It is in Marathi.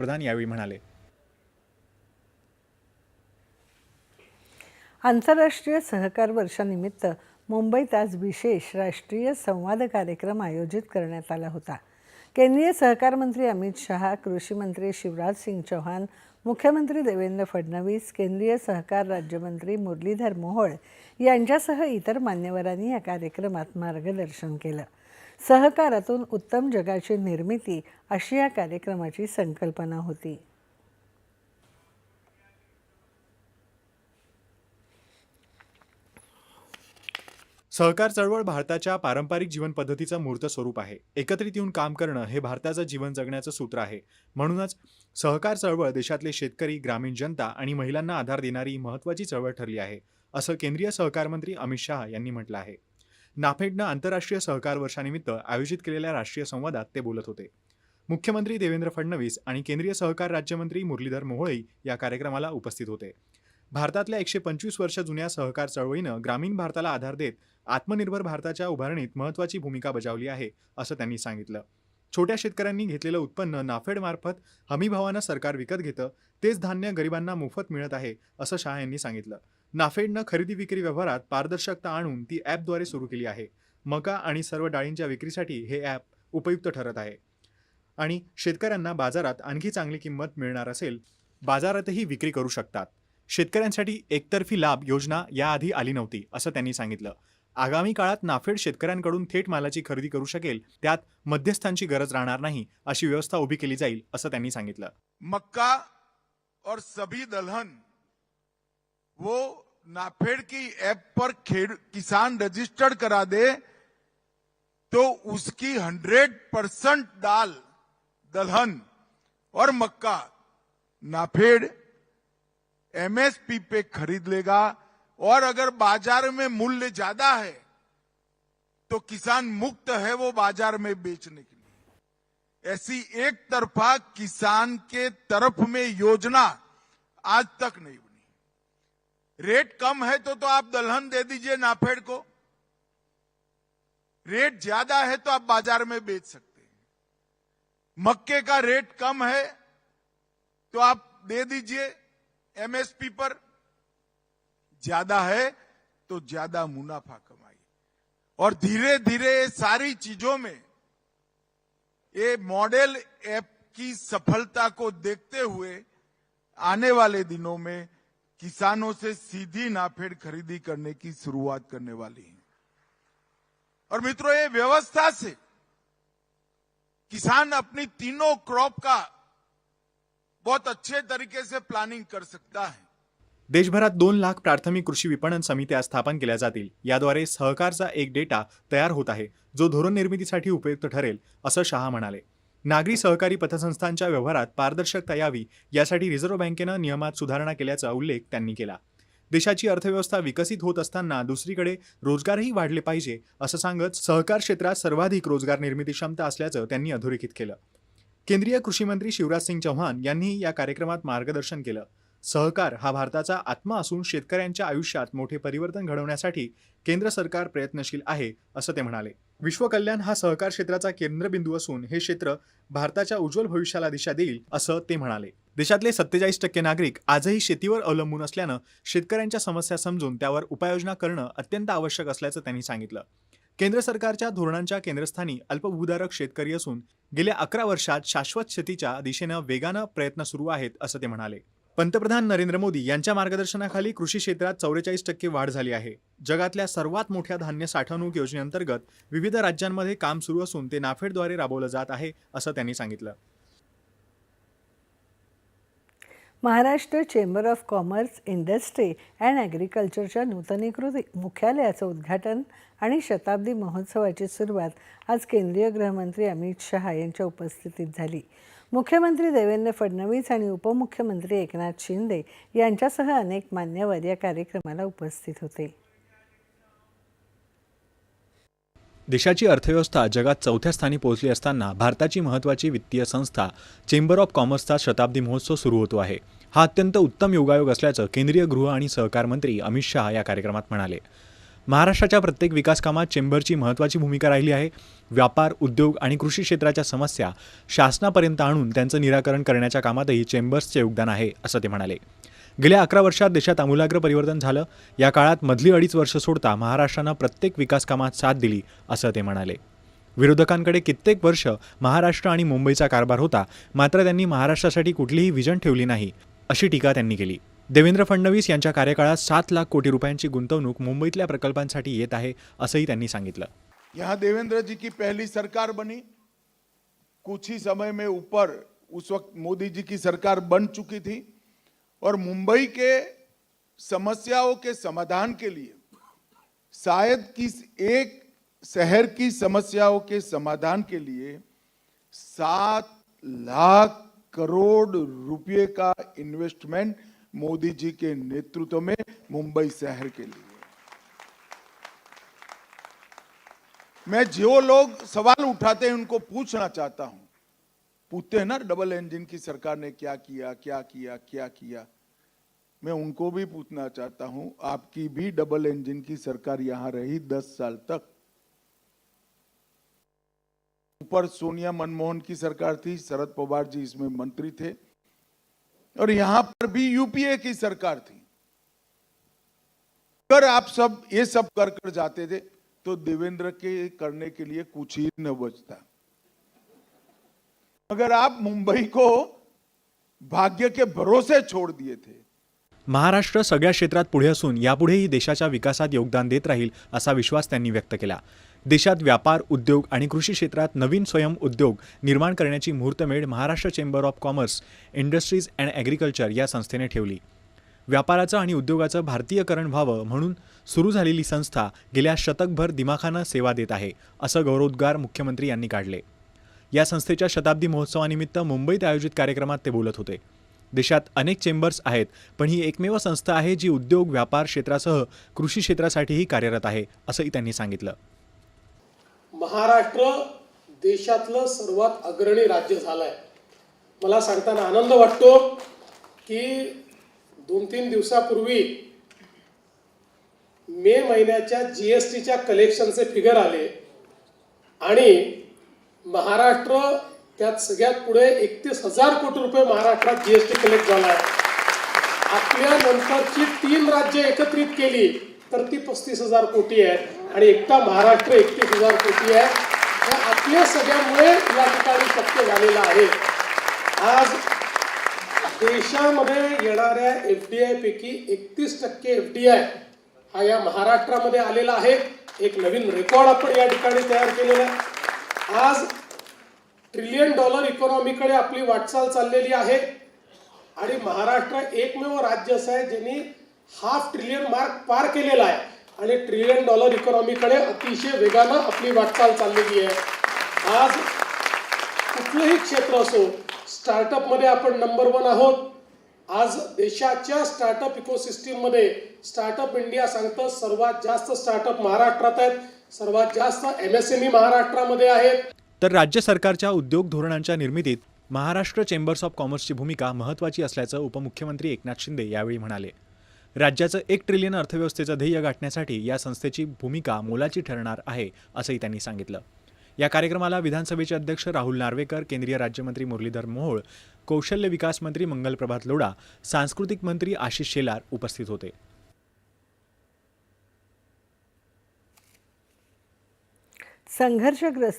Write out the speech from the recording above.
प्रधान यावेळी म्हणाले. आंतरराष्ट्रीय सहकार वर्षानिमित्त मुंबईत आज विशेष राष्ट्रीय संवाद कार्यक्रम आयोजित करण्यात आला होता. केंद्रीय सहकार मंत्री अमित शहा कृषी मंत्री शिवराज सिंग चौहान मुख्यमंत्री देवेंद्र फडणवीस केंद्रीय सहकार राज्यमंत्री मुरलीधर मोहोळ यांच्यासह इतर मान्यवरांनी या कार्यक्रमात मार्गदर्शन केलं. सहकारातून उत्तम जगाची निर्मिती अशी या कार्यक्रमाची संकल्पना होती. सहकार चळवळ भारताच्या पारंपरिक जीवन पद्धतीचं मूर्त स्वरूप आहे. एकत्रित येऊन काम करणं हे भारताचं जीवन जगण्याचं सूत्र आहे. म्हणूनच सहकार चळवळ देशातले शेतकरी ग्रामीण जनता आणि महिलांना आधार देणारी महत्त्वाची चळवळ ठरली आहे असं केंद्रीय सहकार मंत्री अमित शहा यांनी म्हटलं आहे. नाफेडनं आंतरराष्ट्रीय सहकार वर्षानिमित्त आयोजित केलेल्या राष्ट्रीय संवादात ते बोलत होते. मुख्यमंत्री देवेंद्र फडणवीस आणि केंद्रीय सहकार राज्यमंत्री मुरलीधर मोहोळी या कार्यक्रमाला उपस्थित होते. भारतातल्या एकशे पंचवीस वर्ष जुन्या सहकार चळवळीनं ग्रामीण भारताला आधार देत आत्मनिर्भर भारताच्या उभारणीत महत्त्वाची भूमिका बजावली आहे असं त्यांनी सांगितलं. छोट्या शेतकऱ्यांनी घेतलेलं उत्पन्न नाफेडमार्फत हमीभावानं सरकार विकत घेतं तेच धान्य गरिबांना मोफत मिळत आहे असं शहा यांनी सांगितलं. नाफेडनं खरेदी विक्री व्यवहारात पारदर्शकता आणून ती ॲपद्वारे सुरू केली आहे. मका आणि सर्व डाळींच्या विक्रीसाठी हे ॲप उपयुक्त ठरत आहे. आणि शेतकऱ्यांना बाजारात आणखी चांगली किंमत मिळणार असेल बाजारातही विक्री करू शकतात. शेतकऱ्यांसाठी एकतर्फी लाभ योजना याआधी आली नव्हती असं त्यांनी सांगितलं. आगामी काळात नाफेड शेतकऱ्यांकडून थेट मालाची खरेदी करू शकेल त्यात मध्यस्थांची गरज राहणार नाही अशी व्यवस्था उभी केली जाईल असं त्यांनी सांगितलं. मक्का और सभी दलहन वो नाफेड की ऐप पर खेड, किसान रजिस्टर्ड करा दे तो उसकी हंड्रेड परसेंट दाल, दलहन और मक्का नाफेड एमएसपी पे खरीद लेगा। और अगर बाज़ार में मूल्य ज़्यादा है तो किसान मुक्त है वो बाज़ार में बेचने के लिए। ऐसी एक तरफा किसान के तरफ़ में योजना आज तक नहीं बनी रेट कम है तो तो आप दलहन दे दीजिए नाफेड को। रेट ज़्यादा है तो आप बाज़ार में बेच सकते हैं। मक्के का रेट कम है तो आप दे दीजिए एमएसपी पर। ज़्यादा है तो ज़्यादा मुनाफा कमाइए। और धीरे धीरे सारी चीज़ों में ये मॉडल ऐप की सफलता को देखते हुए आने वाले दिनों में किसानों से सीधी नाफेड खरीदी करने की शुरुआत करने वाली है। और मित्रों ये व्यवस्था से किसान अपनी तीनों क्रॉप का बहुत अच्छे तरीके से प्लानिंग कर सकता है। देशभरात दोन लाख प्राथमिक कृषी विपणन समित्या स्थापन केल्या जातील याद्वारे सहकारचा एक डेटा तयार होत आहे जो धोरण निर्मितीसाठी उपयुक्त ठरेल असं शहा म्हणाले. नागरी सहकारी पतसंस्थांच्या व्यवहारात पारदर्शकता यावी यासाठी रिझर्व्ह बँकेनं नियमात सुधारणा केल्याचा उल्लेख त्यांनी केला. देशाची अर्थव्यवस्था विकसित होत असताना दुसरीकडे रोजगारही वाढले पाहिजे असं सांगत सहकार क्षेत्रात सर्वाधिक रोजगार निर्मिती क्षमता असल्याचं त्यांनी अधोरेखित केलं. केंद्रीय कृषी मंत्री शिवराज सिंग चौहान यांनी या कार्यक्रमात मार्गदर्शन केलं. सहकार हा भारताचा आत्मा असून शेतकऱ्यांच्या आयुष्यात मोठे परिवर्तन घडवण्यासाठी केंद्र सरकार प्रयत्नशील आहे असं ते म्हणाले. विश्वकल्याण हा सहकार क्षेत्राचा केंद्रबिंदू असून हे क्षेत्र भारताच्या उज्ज्वल भविष्याला दिशा देईल असं ते म्हणाले. देशातले सत्तेचाळीस टक्के नागरिक आजही शेतीवर अवलंबून असल्यानं शेतकऱ्यांच्या समस्या समजून त्यावर उपाययोजना करणं अत्यंत आवश्यक असल्याचं त्यांनी सांगितलं. केंद्र सरकारच्या धोरणांच्या केंद्रस्थानी अल्पभूधारक शेतकरी असून गेल्या अकरा वर्षात शाश्वत शेतीच्या दिशेनं वेगानं प्रयत्न सुरू आहेत असं ते म्हणाले. पंतप्रधान नरेंद्र मोदी यांच्या मार्गदर्शनाखाली कृषी क्षेत्रात चौवेचाळीस टक्के वाढ झाली आहे. जगातल्या सर्वात मोठ्या धान्य साठवणूक योजनेअंतर्गत विविध राज्यांमध्ये काम सुरू असून ते नाफेडद्वारे राबवलं जात आहे असं त्यांनी सांगितलं. Maharashtra chamber of commerce industry and ॲग्रिकल्चरच्या नूतनीकृत मुख्यालयाचं उद्घाटन आणि शताब्दी महोत्सवाची सुरुवात आज केंद्रीय गृहमंत्री अमित शहा यांच्या उपस्थितीत झाली. मुख्यमंत्री देवेंद्र फडणवीस आणि उपमुख्यमंत्री एकनाथ शिंदे यांच्यासह अनेक मान्यवर या कार्यक्रमाला उपस्थित होते. देशाची अर्थव्यवस्था जगात चौथ्या स्थानी पोहोचली असताना भारताची महत्त्वाची वित्तीय संस्था चेंबर ऑफ कॉमर्सचा शताब्दी महोत्सव सुरू होतो आहे. हा अत्यंत उत्तम योगायोग असल्याचं केंद्रीय गृह आणि सहकार मंत्री अमित शहा या कार्यक्रमात म्हणाले. महाराष्ट्राच्या प्रत्येक विकास कामात चेंबरची महत्त्वाची भूमिका राहिली आहे. व्यापार उद्योग आणि कृषी क्षेत्राच्या समस्या शासनापर्यंत आणून त्यांचं निराकरण करण्याच्या कामातही चेंबर्सचे योगदान आहे असं ते म्हणाले. गेल्या अकरा वर्षात देशात आमूलाग्र परिवर्तन झालं. या काळात मधली अडीच वर्ष सोडता महाराष्ट्रानं प्रत्येक विकास कामात साथ दिली असं ते म्हणाले. विरोधकांकडे कित्येक वर्ष महाराष्ट्र आणि मुंबईचा कारभार होता मात्र त्यांनी महाराष्ट्रासाठी कुठलीही विजन ठेवली नाही अशी टीका त्यांनी केली. देवेंद्र फडणवीस यांच्या कार्यकाळात सात लाख कोटी रुपयांची गुंतवणूक मुंबईतल्या प्रकल्पांसाठी येत आहे असंही त्यांनी सांगितलं. यहां देवेंद्र जी की पहली सरकार बनी. कुछ ही समय में ऊपर उस वक्त मोदी जी की सरकार बन चुकी थी. और मुंबई के समस्याओं के समाधान के लिए, शायद किस एक शहर की समस्याओं के समाधान के लिए सात लाख करोड़ रुपए का इन्वेस्टमेंट मोदी जी के नेतृत्व में मुंबई शहर के लिए। मैं जो लोग सवाल उठाते हैं उनको पूछना चाहता हूँ। पूछते हैं ना डबल इंजन की सरकार ने क्या किया क्या किया क्या किया? मैं उनको भी पूछना चाहता हूँ, आपकी भी डबल इंजन की सरकार यहाँ रही दस साल तक? ऊपर सोनिया मनमोहन की सरकार थी, शरद पवार जी इसमें मंत्री थे, और यहाँ पर भी यूपीए की सरकार थी। अगर आप सब, ये सब कर कर जाते थे तो देवेंद्र के करने के लिए कुछ ही न बचता। अगर आप मुंबई को भाग्य के भरोसे छोड़ दिए थे। महाराष्ट्र सगळ्या क्षेत्रात पुढे असून यापुढेही देशाच्या विकासात योगदान देत राहील असा विश्वास त्यांनी व्यक्त केला. देशात व्यापार उद्योग आणि कृषी क्षेत्रात नवीन स्वयं उद्योग निर्माण करण्याची मुहूर्तमेढ Maharashtra chamber of commerce industries and agriculture या संस्थेने ठेवली. व्यापाराचं आणि उद्योगाचं भारतीयकरण व्हावं म्हणून सुरू झालेली संस्था गेल्या शतकभर दिमाखानं सेवा देत आहे असं गौरवोद्गार मुख्यमंत्री यांनी काढले. या संस्थेच्या शताब्दी महोत्सवानिमित्त मुंबईत आयोजित कार्यक्रमात ते बोलत होते. देशात अनेक चेंबर्स आहेत पण ही एकमेव संस्था आहे जी उद्योग व्यापार क्षेत्रासह कृषी क्षेत्रासाठीही कार्यरत आहे असंही त्यांनी सांगितलं. महाराष्ट्र देशातलं सर्वात अग्रणी राज्य झालं आहे मला सांगताना आनंद वाटतो की दोन तीन दिवसापूर्वी मे महिन्याच्या जी एस टीच्या कलेक्शनचे फिगर आले आणि महाराष्ट्र त्यात सगळ्यात पुढे एकतीस हजार कोटी रुपये महाराष्ट्रात जी एस टी कलेक्ट झाला आहे. आपल्या नंतरची तीन राज्य एकत्रित केली तर ती पस्तीस हजार कोटी आहे. आणि एकटा महाराष्ट्र एकतीस हजार कोटी आहे. आपल्या सगळ्यामुळे या ठिकाणी शक्य झालेलं आहे. आज देशामध्ये येणाऱ्या एफ डी आय पैकी एकतीस टक्के एफ डी आय हा या महाराष्ट्रामध्ये आलेला आहे. एक नवीन रेकॉर्ड आपण या ठिकाणी तयार केलेला आहे. आज ट्रिलियन डॉलर इकॉनॉमीकडे आपली वाटचाल चाललेली आहे. आणि महाराष्ट्र एकमेव राज्य असं आहे ज्यांनी हाफ ट्रिलियन मार्क पार केलेला आहे. आणि ट्रिलियन डॉलर इकॉनॉमीकडे अतिशय वेगानं आपली वाटचाल चाललेली आहे. आज कुठलंही क्षेत्र असो स्टार्टअपमध्ये आपण नंबर वन आहोत. आज देशाच्या स्टार्टअप इकोसिस्टीममध्ये स्टार्टअप इंडिया सांगतं सर्वात जास्त स्टार्टअप महाराष्ट्रात आहेत. सर्वात जास्त एम एस एम ई महाराष्ट्रामध्ये आहेत. तर राज्य सरकारच्या उद्योग धोरणांच्या निर्मितीत महाराष्ट्र चेंबर्स ऑफ कॉमर्सची भूमिका महत्त्वाची असल्याचं उपमुख्यमंत्री एकनाथ शिंदे यावेळी म्हणाले. राज्याचं एक ट्रिलियन अर्थव्यवस्थेचं ध्येय गाठण्यासाठी या संस्थेची भूमिका मोलाची ठरणार आहे असंही त्यांनी सांगितलं. या कार्यक्रमाला विधानसभेचे अध्यक्ष राहुल नार्वेकर केंद्रीय राज्यमंत्री मुरलीधर मोहोळ कौशल्य विकास मंत्री मंगलप्रभात लोढा सांस्कृतिक मंत्री आशिष शेलार उपस्थित होते. संघर्षग्रस्त